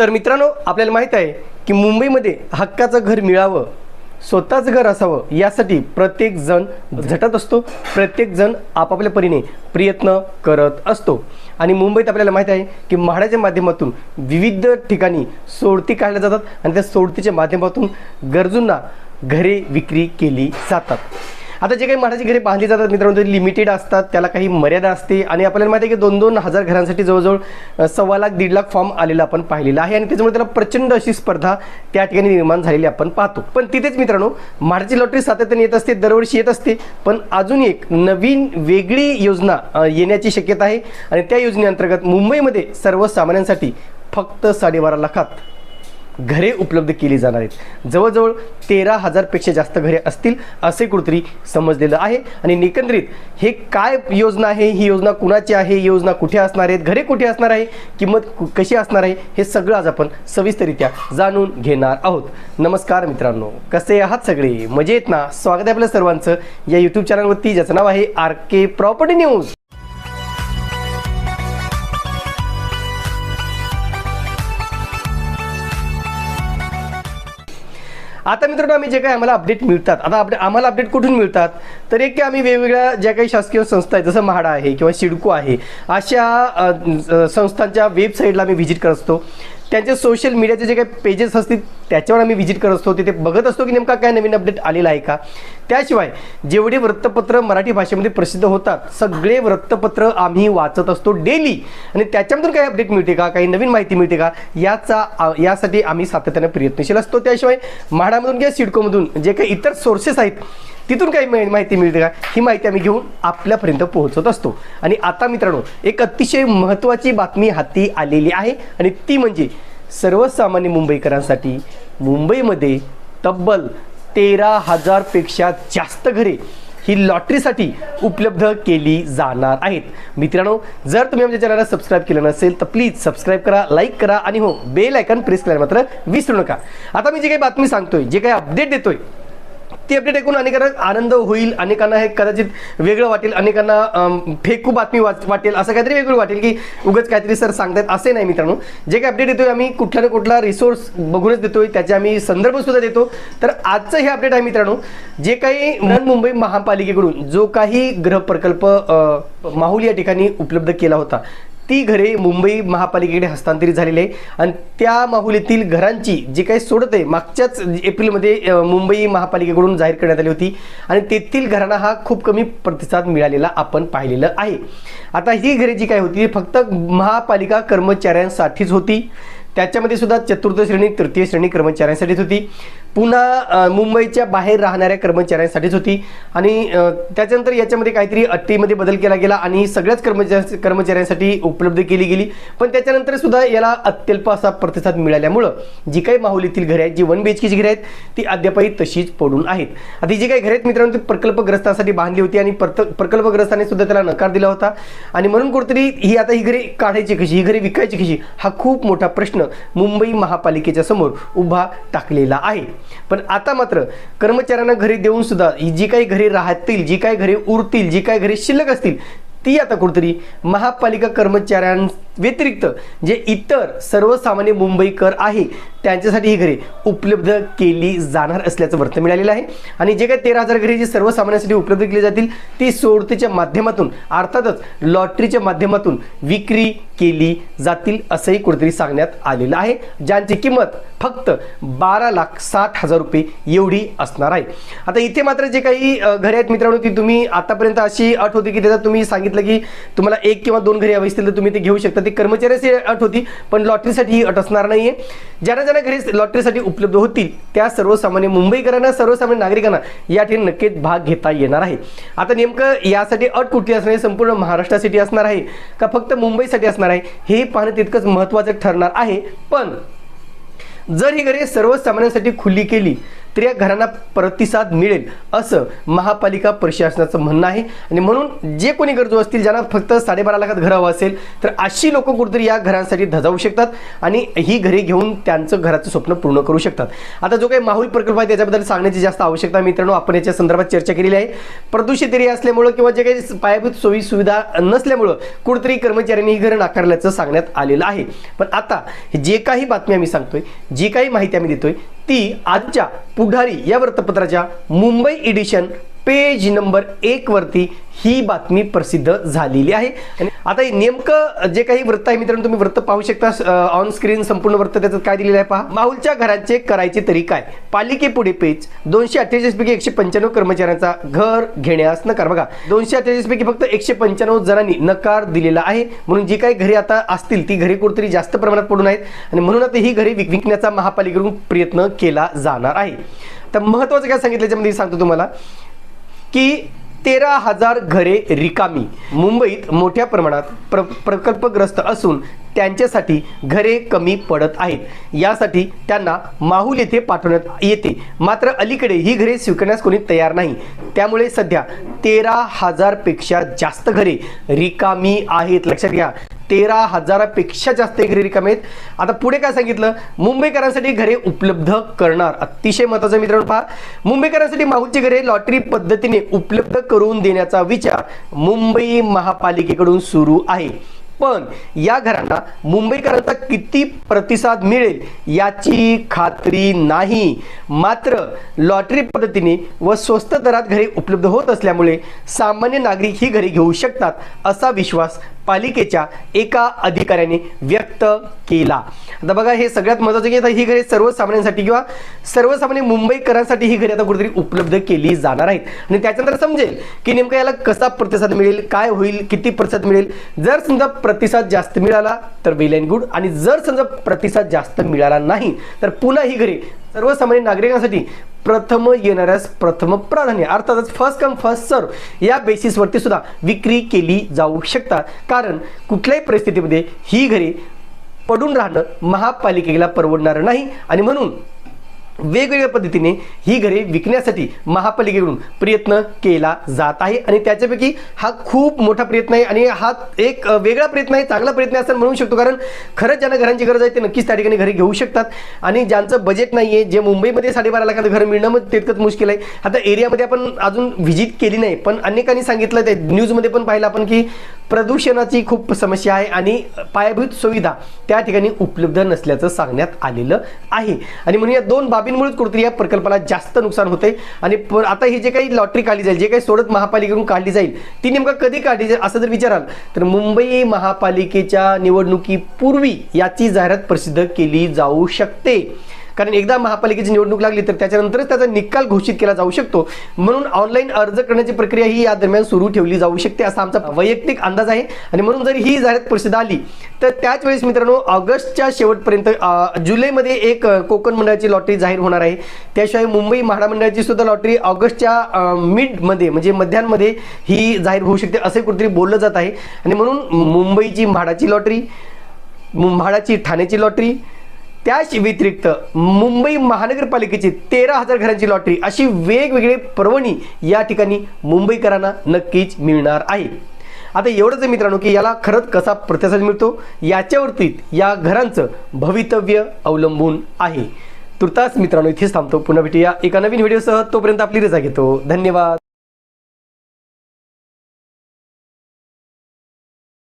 तर मित्रांनो आपल्याला माहीत आहे की मुंबईमध्ये हक्काचं घर मिळावं स्वतःच घर असावं यासाठी प्रत्येक जण झटत असतो प्रत्येक जण आपापल्या परीने प्रयत्न करत असतो. आणि मुंबईत आपल्याला माहीत आहे की म्हाडाच्या माध्यमातून विविध ठिकाणी सोडती काढल्या जातात आणि त्या सोडतीच्या माध्यमातून गरजूंना घरे विक्री केली जातात. आता जे काही मराठी घरे बांधली जातात मित्रांनो ते लिमिटेड असतात त्याला काही मर्यादा असते. आणि आपल्याला माहिती आहे की दोन दोन हजार घरांसाठी जवळजवळ सव्वा लाख दीड लाख फॉर्म आलेला आपण पाहिलेला आहे. आणि त्याच्यामुळे त्याला प्रचंड अशी स्पर्धा त्या ठिकाणी निर्माण झालेली आपण पाहतो. पण तिथेच मित्रांनो म्हाडाची लॉटरी सातत्याने येत असते दरवर्षी येत असते. पण अजून एक नवीन वेगळी योजना येण्याची शक्यता आहे. आणि त्या योजनेअंतर्गत मुंबईमध्ये सर्वसामान्यांसाठी फक्त साडेबारा लाखात घरे उपलब्ध केली जाणार आहेत. जवळजवळ तेरा हजारपेक्षा जास्त घरे असतील असे कुठेतरी समजलेलं आहे. आणि एकंदरीत हे काय योजना आहे? ही योजना कुणाची आहे? ही योजना कुठे असणार आहेत? घरे कुठे असणार आहे? किंमत कु- कशी असणार आहे? हे सगळं आज आपण सविस्तरित्या जाणून घेणार आहोत. नमस्कार मित्रांनो कसे आहात सगळे? मजेत ना? स्वागत आहे आपल्या सर्वांचं या यूट्यूब चॅनलवरती ज्याचं नाव आहे आर के प्रॉपर्टी न्यूज. आता मित्रांनो आम्ही जे काही आम्हाला अपडेट मिळतात आता अपडे आम्हाला अपडेट कुठून मिळतात? तर एक की आम्ही वेगवेगळ्या ज्या काही शासकीय संस्था आहेत जसं म्हाडा आहे किंवा सिडको आहे अशा संस्थांच्या वेबसाईटला आम्ही व्हिजिट करत असतो. त्यांचे सोशल मीडियाचे जे काही पेजेस असतील त्याच्यावर आम्ही व्हिजिट करत असतो. तिथे बघत असतो की नेमका काय नवीन अपडेट आलेला आहे का? त्याशिवाय जेवढे वृत्तपत्र मराठी भाषेमध्ये प्रसिद्ध होतात सगळे वृत्तपत्र आम्ही वाचत असतो डेली आणि त्याच्यामधून काही अपडेट मिळते का? काही नवीन माहिती मिळते का? याचा यासाठी आम्ही सातत्याने प्रयत्नशील असतो. त्याशिवाय म्हाडामधून किंवा सिडकोमधून जे काही इतर सोर्सेस आहेत तिथून काही माहिती मिळते का? ही माहिती आम्ही घेऊन आपल्यापर्यंत पोहोचत असतो. आणि आता मित्रांनो एक अतिशय महत्त्वाची बातमी हाती आलेली आहे. आणि ती म्हणजे सर्वसामान्य मुंबईकरांसाठी मुंबईमध्ये तब्बल तेरा हजारपेक्षा जास्त घरे ही लॉटरीसाठी उपलब्ध केली जाणार आहेत. मित्रांनो जर तुम्ही आमच्या चॅनलला सबस्क्राईब केलं नसेल तर प्लीज सबस्क्राईब करा लाईक करा. आणि हो बेल आयकन प्रेस करायला मात्र विसरू नका. आता मी जे काही बातमी सांगतोय जे काही अपडेट देतोय ती अपडेट ऐकून अनेकांना आनंद होईल अनेकांना हे कदाचित वेगळं वाटेल अनेकांना फेकू बातमी वाच वाटेल असं काहीतरी वेगळं वाटेल की उगाच काहीतरी सर सांगतायत असे नाही मित्रांनो. जे काही अपडेट देतोय आम्ही कुठला ना कुठला रिसोर्स बघूनच देतोय त्याचे आम्ही संदर्भ सुद्धा देतो. तर आजचं हे अपडेट आहे मित्रांनो जे काही मुंबई महापालिकेकडून जो काही गृह प्रकल्प माहुल या ठिकाणी उपलब्ध केला होता ती घरे मुंबई महापालिकेकडे हस्तांतरित झालेली आहे. आणि त्या माहुलीतील घरांची जी काही सोडत आहे मागच्याच एप्रिलमध्ये मुंबई महापालिकेकडून जाहीर करण्यात आली होती. आणि तेथील घरांना हा खूप कमी प्रतिसाद मिळालेला आपण पाहिलेलं आहे. आता ही घरे जी काय होती फक्त महापालिका कर्मचाऱ्यांसाठीच होती. त्याच्यामध्ये सुद्धा चतुर्थ श्रेणी तृतीय श्रेणी कर्मचाऱ्यांसाठीच होती. पुन्हा मुंबईच्या बाहेर राहणाऱ्या कर्मचाऱ्यांसाठीच होती. आणि त्याच्यानंतर याच्यामध्ये काहीतरी अट्टीमध्ये बदल केला गेला आणि सगळ्याच कर्मचारी कर्मचाऱ्यांसाठी उपलब्ध केली गेली. पण त्याच्यानंतर सुद्धा याला अत्यल्प असा प्रतिसाद मिळाल्यामुळं जी काही माहुलीतील घरे आहेत जी वन बी एच केची घरे आहेत ती अद्यापही तशीच पडून आहेत. आता जी काही घरे आहेत मित्रांनो ती प्रकल्पग्रस्तांसाठी बांधली होती आणि प्रत- प्रकल्पग्रस्तांनी सुद्धा त्याला नकार दिला होता. आणि म्हणून कुठेतरी ही आता ही घरे काढायची कशी ही घरे विकायची कशी हा खूप मोठा प्रश्न मुंबई महापालिकेच्या समोर उभा टाकलेला आहे. पण आता मात्र कर्मचाऱ्यांना घरी देऊन सुद्धा जी काही घरी राहतील जी काही घरी उरतील जी काही घरी शिल्लक असतील ती आता कुठेतरी महापालिका कर्मचाऱ्यां व्यतिरिक्त जे इतर सर्वसामान्य मुंबईकर आहे त्यांच्यासाठी ही घरे उपलब्ध केली जाणार असल्याचं वृत्त मिळालेलं आहे. आणि जे काही तेरा हजार घरे जी सर्वसामान्यांसाठी उपलब्ध केली जातील ती सोडतीच्या माध्यमातून अर्थातच लॉटरीच्या माध्यमातून विक्री केली जातील असंही कुठेतरी सांगण्यात आलेलं आहे. ज्यांची किंमत फक्त बारा लाख साठ हजार रुपये एवढी असणार आहे. आता इथे मात्र जे काही घरे आहेत मित्रांनो ती तुम्ही आतापर्यंत अशी अट होती की त्याचा तुम्ही सांगितलं की तुम्हाला एक किंवा दोन घरे हवी असतील तर तुम्ही ते घेऊ शकता. ती कर्मचाऱ्याची अट होती पण लॉटरीसाठी ही अट असणार नाही आहे ज्यांना ज्यांना घरी लॉटरीसाठी उपलब्ध होतील. त्या सर्वसामान्य मुंबईकरांना सर्वसामान्य नागरिकांना या ठिकाणी नक्कीच भाग घेता येणार आहे. आता नेमकं यासाठी अट कुठली असणार आहे? संपूर्ण महाराष्ट्रासाठी असणार आहे का फक्त मुंबईसाठी असणार आहे? हे पाहणं तितकंच महत्त्वाचं ठरणार आहे. पण जर ही घरे सर्वसामान्यांसाठी खुली केली तर या घरांना प्रतिसाद मिळेल असं महापालिका प्रशासनाचं म्हणणं आहे. आणि म्हणून जे कोणी गरजू असतील ज्यांना फक्त साडेबारा लाखात घर हवं असेल तर अशी लोक कुठेतरी या घरांसाठी धजावू शकतात आणि ही घरे घेऊन त्यांचं घराचं स्वप्न पूर्ण करू शकतात. आता जो काही माहुल प्रकल्प आहे त्याच्याबद्दल सांगण्याची जास्त आवश्यकता मित्रांनो आपण याच्या संदर्भात चर्चा केलेली आहे. प्रदूषित एरिया असल्यामुळं किंवा जे काही पायाभूत सोयी सुविधा नसल्यामुळं कुठेतरी कर्मचाऱ्यांनी ही घरं नाकारल्याचं सांगण्यात आलेलं आहे. पण आता जे काही बातमी आम्ही सांगतोय जी काही माहिती आम्ही देतोय ती आजच्या पुढारी या वृत्तपत्राच्या मुंबई एडिशन पेज नंबर एक वरती ही बातमी प्रसिद्ध झालेली आहे. आणि आता हे नेमकं जे काही वृत्त आहे मित्रांनो तुम्ही वृत्त पाहू शकता. ऑन स्क्रीन संपूर्ण वृत्त त्याचं काय दिलेलं आहे पहा. माहुलच्या घरांचे करायचे तरी काय? पालिकेपुढे पेज. दोनशे अठ्ठेचाळीस पैकी एकशे पंच्याण्णव कर्मचाऱ्यांचा घर घेण्यास नकार. बघा दोनशे अठ्ठेचाळीस पैकी फक्त एकशे पंच्याण्णव जणांनी नकार दिलेला आहे. म्हणून जी काही घरे आता असतील ती घरे कुठेतरी जास्त प्रमाणात पडून आहेत. आणि म्हणून आता ही घरे विक- विकण्याचा महापालिकेकडून प्रयत्न केला जाणार आहे. तर महत्वाचं काय सांगितलं याच्यामध्ये सांगतो तुम्हाला. की तेरा हजार घरे रिकामी. मुंबईत मोठ्या प्रमाणात प्र प्रकल्पग्रस्त असून त्यांच्यासाठी घरे कमी पडत आहेत. यासाठी त्यांना माहुल येथे पाठवण्यात येते. मात्र अलीकडे ही घरे स्वीकारण्यास कोणी तयार नाही. त्यामुळे सध्या तेरा हजारपेक्षा जास्त घरे रिकामी आहेत. लक्षात घ्या. तेरा हजारापेक्षा जास्त घरी रिकामे आहेत. आता पुढे काय सांगितलं? मुंबईकरांसाठी घरे उपलब्ध करणार. अतिशय महत्वाचं मित्रांनो पहा. मुंबईकरांसाठी माहूरची घरे लॉटरी पद्धतीने उपलब्ध करून देण्याचा विचार मुंबई महापालिकेकडून सुरू आहे. पण या घरांना मुंबईकरांचा किती प्रतिसाद मिळेल याची खात्री नाही. मात्र लॉटरी पद्धतीने व स्वस्त दरात घरे उपलब्ध होत असल्यामुळे सामान्य नागरिक ही घरे घेऊ शकतात असा विश्वास पालिकेच्या एका अधिकाऱ्याने व्यक्त केला. आता बघा हे सगळ्यात महत्त्वाचं की आता ही घरे सर्वसामान्यांसाठी किंवा सर्वसामान्य मुंबईकरांसाठी ही घरे आता कुठेतरी उपलब्ध केली जाणार आहेत. आणि त्याच्यानंतर समजेल की नेमकं याला कसा प्रतिसाद मिळेल काय होईल किती प्रतिसाद मिळेल? जर समजा प्रतिसाद जास्त मिळाला तर वेल अँड गुड. आणि जर समजा प्रतिसाद जास्त मिळाला नाही तर पुन्हा ही घरे सर्वसामान्य नागरिकांसाठी प्रथम येणाऱ्यास प्रथम प्राधान्य अर्थातच फर्स्ट कम फर्स्ट सर्व या बेसिसवरती सुद्धा विक्री केली जाऊ शकतात. कारण कुठल्याही परिस्थितीमध्ये ही घरे पडून राहणं महापालिकेला परवडणारं नाही. आणि म्हणून वेगवेगळ्या पद्धतीने ही घरे विकण्यासाठी महापालिकेकडून प्रयत्न केला जात आहे. आणि त्याच्यापैकी हा खूप मोठा प्रयत्न आहे आणि हा एक वेगळा प्रयत्न आहे चांगला प्रयत्न आहे असं म्हणू शकतो. कारण खरंच ज्यांना घरांची गरज आहे ते नक्कीच त्या ठिकाणी घरे घेऊ शकतात. आणि ज्यांचं बजेट नाही आहे जे मुंबईमध्ये साडेबारा लाखाचं घर मिळणं मग तितकंच मुश्किल आहे. आता एरियामध्ये आपण अजून व्हिजिट केली नाही पण अनेकांनी सांगितलं ते न्यूजमध्ये पण पाहिलं आपण की प्रदूषणाची खूप समस्या आहे आणि पायाभूत सुविधा त्या ठिकाणी उपलब्ध नसल्याचं सांगण्यात आलेलं आहे. आणि म्हणून या दोन बाबींमुळेच कुठेतरी या प्रकल्पाला जास्त नुकसान होते आणि प- आता ही जे काही लॉटरी काढली जाईल जे काही सोडत महापालिकेकडून काढली जाईल ती नेमकं कधी काढली जाईल असं जर विचाराल तर मुंबई महापालिकेच्या निवडणुकीपूर्वी याची जाहिरात प्रसिद्ध केली जाऊ शकते. कारण एकदा महापालिकेची निवडणूक लागली तर त्याच्यानंतरच त्याचा निकाल घोषित केला जाऊ शकतो. म्हणून ऑनलाईन अर्ज करण्याची प्रक्रिया ही या दरम्यान सुरू ठेवली जाऊ शकते असा आमचा वैयक्तिक अंदाज आहे. आणि म्हणून जर ही जाहिरात प्रसिद्ध आली तर त्याच वेळेस मित्रांनो ऑगस्टच्या शेवटपर्यंत जुलैमध्ये एक कोकण मंडळाची लॉटरी जाहीर होणार आहे. त्याशिवाय मुंबई महामंडळाची सुद्धा लॉटरी ऑगस्टच्या मिडमध्ये म्हणजे मध्यांमध्ये ही जाहीर होऊ शकते असे कुठेतरी बोललं जात आहे. आणि म्हणून मुंबईची म्हाडाची लॉटरी म्हाडाची ठाण्याची लॉटरी त्याच व्यतिरिक्त मुंबई महानगरपालिकेची तेरा हजार घरांची लॉटरी अशी वेगवेगळी पर्वणी या ठिकाणी मुंबईकरांना नक्कीच मिळणार आहे. आता एवढंच मित्रांनो की याला खरंच कसा प्रतिसाद मिळतो? याच्यावरती या घरांचं भवितव्य अवलंबून आहे. तुर्तास मित्रांनो इथेच थांबतो. पुन्हा भेटूया एका नवीन व्हिडिओसह. तोपर्यंत आपली रजा घेतो. धन्यवाद.